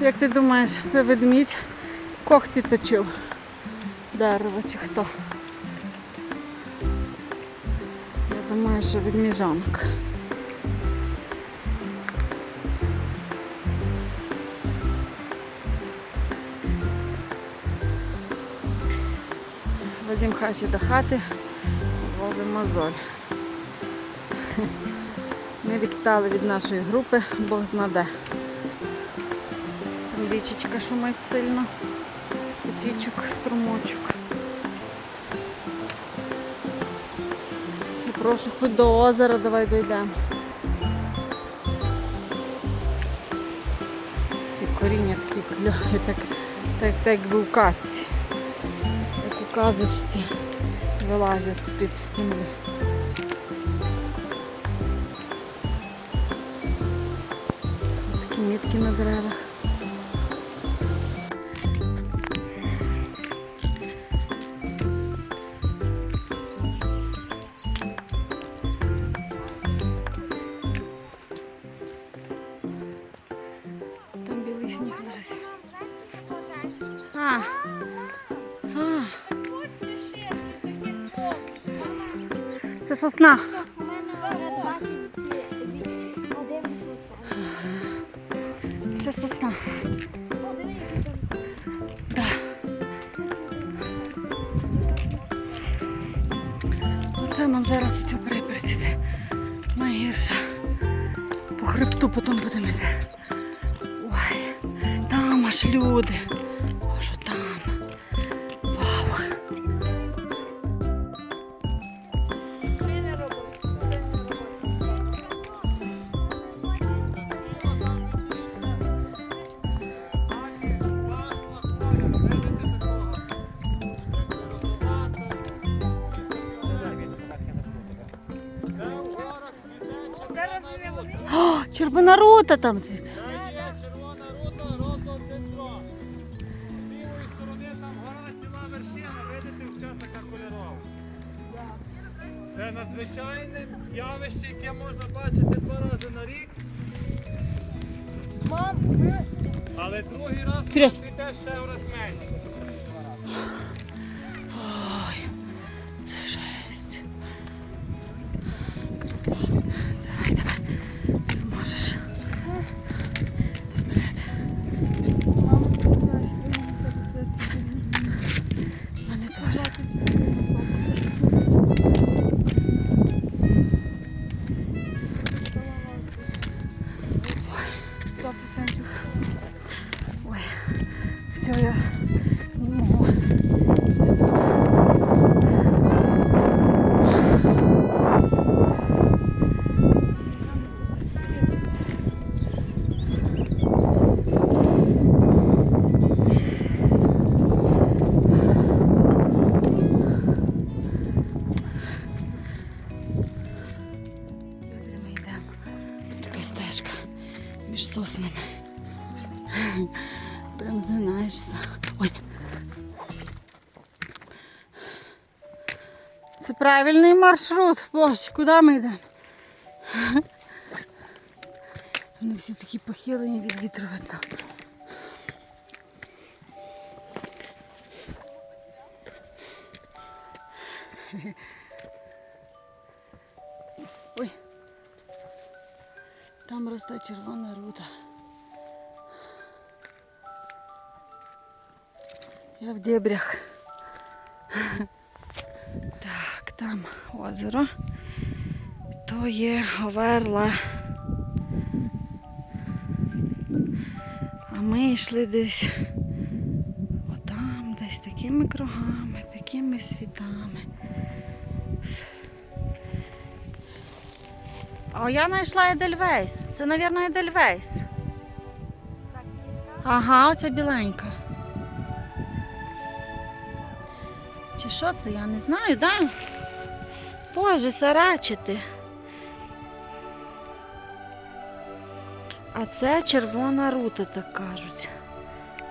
Як ти думаєш, це ведмідь когті точив? Дерево чи хто? Я думаю, що ведміжонок. Вадим хоче до хати, водимо золь. Ми відстали від нашої групи, Бог знаде. Річечка шумить сильно, потічок, струмочок. Прошу, хоч до озера, давай дійдемо. Ці коріння такі кльові, так, так, так якби в казці, як у казочці вилазять з-під землі. Такі мітки на деревах. Сосна. Це сосна. Да. Оце нам зараз цю перепрацювати. Найгірше. По хребту потім будемо йти. Ой, там аж люди. Червона рута там цвіте. Червона рута, рото центро. З лівої сторони там гора сіла вершина, видите, вся така кольорова. Це надзвичайне явище, яке можна бачити два рази на рік. Але другий раз воно Вперед. цвіте ще в раз менше. Ой, це жесть. Краса. Це правильний маршрут. Боже, куди ми йдемо? Вони всі такі похилені від вітру видно. Ой. Там росте червона рута. Я в дебрях. Так, там озеро. То є Оверла. А ми йшли десь отам, десь такими кругами, такими світами. А я знайшла Едельвейс. Це, мабуть, Едельвейс. Ага, оця біленька. Чи що це? Я не знаю, да? Боже, сарачити. А це червона рута, так кажуть.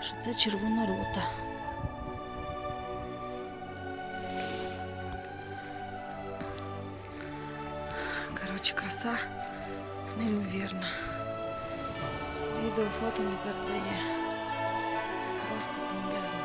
Що це червона рута. Коротше, краса неймовірна. Відео фото не передає. Просто бомбезно.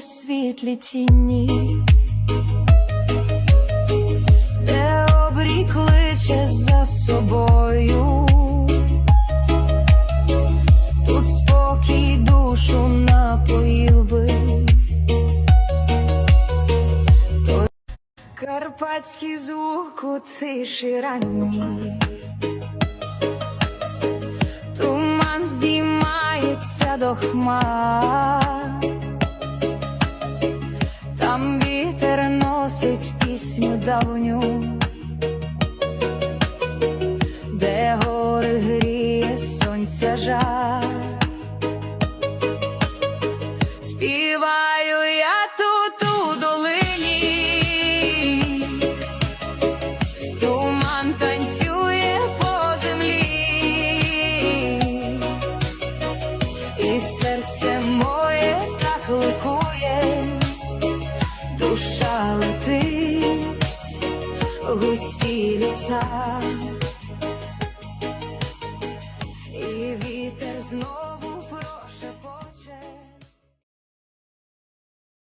світлі тіні, де обрій кличе за собою. Тут спокій душу напоїв би. Карпатський звук у тиші ранній. Туман здіймається до хмар. Пісню давню, де гори гріє сонця жар.